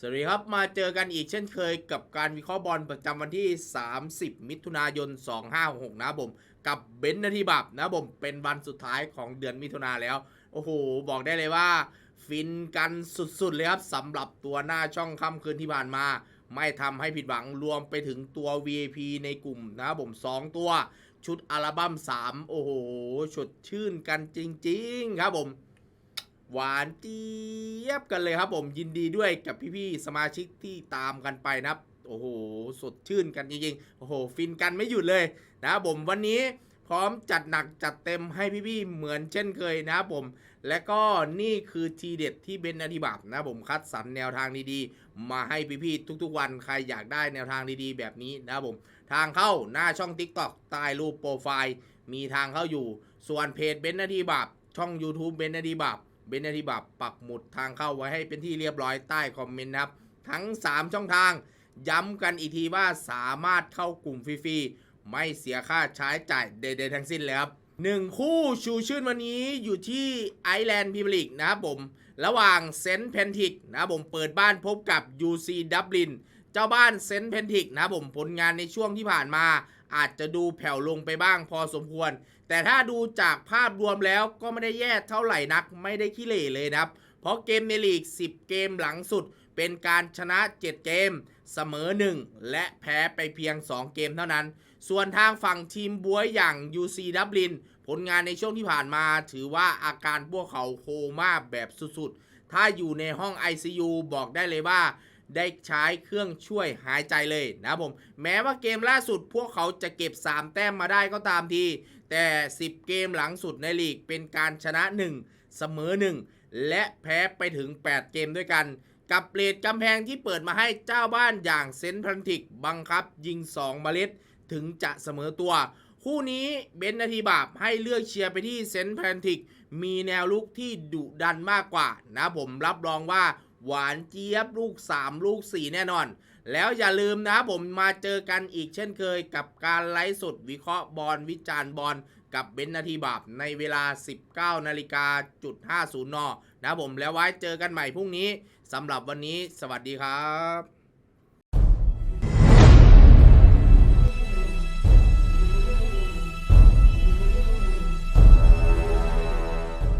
สวัสดีครับ มาเจอกันอีกเช่นเคยกับการวิเคราะห์บอลประจำวันที่ 30 มิถุนายน 2566นะบผม กับเบนนาทีบับนะบผม เป็นวันสุดท้ายของเดือนมิถุนาแล้ว โอ้โห บอกได้เลยว่า ฟินกันสุดๆ เลยครับสำหรับตัวหน้าช่องค่ำคืนที่ผ่านมา ไม่ทำให้ผิดหวังรวมไปถึงตัว VIP ในกลุ่มนะผม 2 ตัว ชุดอัลบั้ม 3 โอ้โหสดชื่นกันจริง ๆ ครับผม หวานเจี๊ยบกันเลยครับผมยินดีด้วยกับพี่ๆสมาชิกที่ตามกันไปนะครับ โอ้โห สดชื่นกันจริงๆ โอ้โห ฟินกันไม่หยุดเลยนะครับผมวันนี้พร้อมจัดหนักจัดเต็มให้พี่ๆเหมือนเช่นเคยนะครับผม และก็นี่คือทีเด็ดที่เป็นอธิบัตินะผมคัดสรรแนวทางดีๆ มาให้พี่ๆทุกๆวันใครอยากได้แนวทางดีๆ แบบนี้นะครับผม ทางเข้าหน้าช่อง TikTok ใต้รูปโปรไฟล์ มีทางเข้าอยู่ ส่วนเพจเบนนาทีบับช่อง YouTube เบนนาทีบับ เบนนาทีบับปักหมุดทางเข้าไว้ให้เป็นที่เรียบร้อยใต้คอมเมนต์นะครับ ทั้ง 3 ช่องทาง ย้ำกันอีกทีว่าสามารถเข้ากลุ่มฟรีๆ ไม่เสียค่าใช้จ่ายใดๆทั้งสิ้นเลยครับ หนึ่งคู่ชูชื่นวันนี้อยู่ที่ไอแลนด์พิมลิกนะครับผม ระหว่างเซนต์เพนทิกนะครับผมเปิดบ้านพบกับ UC ดับลินเจ้าบ้านเซนต์เพนทิกนะครับผมผลงานในช่วงที่ผ่านมา อาจจะดูแผ่วลงไปบ้างพอสมควร แต่ถ้าดูจากภาพรวมแล้วก็ไม่ได้แย่เท่าไหร่นัก ไม่ได้ขี้เหร่เลยนะครับ เพราะเกมในลีก 10 เกมหลังสุด เป็นการชนะ 7 เกม เสมอ 1 และแพ้ไปเพียง 2 เกมเท่านั้น ส่วนทางฝั่งทีมบวยอย่าง UC ดับลิน ผลงานในช่วงที่ผ่านมาถือว่าอาการพวกเขาโคม่าแบบสุดๆ ถ้าอยู่ในห้อง ICU บอกได้เลยว่าได้ใช้เครื่องช่วยหายใจเลยนะผม แม้ว่าเกมล่าสุดพวกเขาจะเก็บ 3 แต้มมาได้ก็ตามที แต่ 10 เกมหลังสุดในลีกเป็นการชนะ 1 เสมอ 1 และแพ้ไปถึง 8 เกมด้วยกัน กับเรทกำแพงที่เปิดมาให้เจ้าบ้านอย่างเซนต์พันทิกบังคับยิง 2 เมล็ดถึงจะเสมอตัว คู่นี้เบนนาทีบาปให้เลือกเชียร์ไปที่เซนต์แพนทิกมีแนวลุกที่ดุดันมากกว่า นะผมรับรองว่าหวานเจี๊ยบลูก 3 ลูก 4 แน่นอน แล้วอย่าลืมนะผมมาเจอกันอีกเช่นเคยกับการไลฟ์สดวิเคราะห์บอลวิจารณ์บอล กับเบนนาทีบาปในเวลา 19นาฬิกาจุด50นนะผมแล้วไว้เจอกันใหม่พรุ่งนี้สำหรับวันนี้ สวัสดีครับ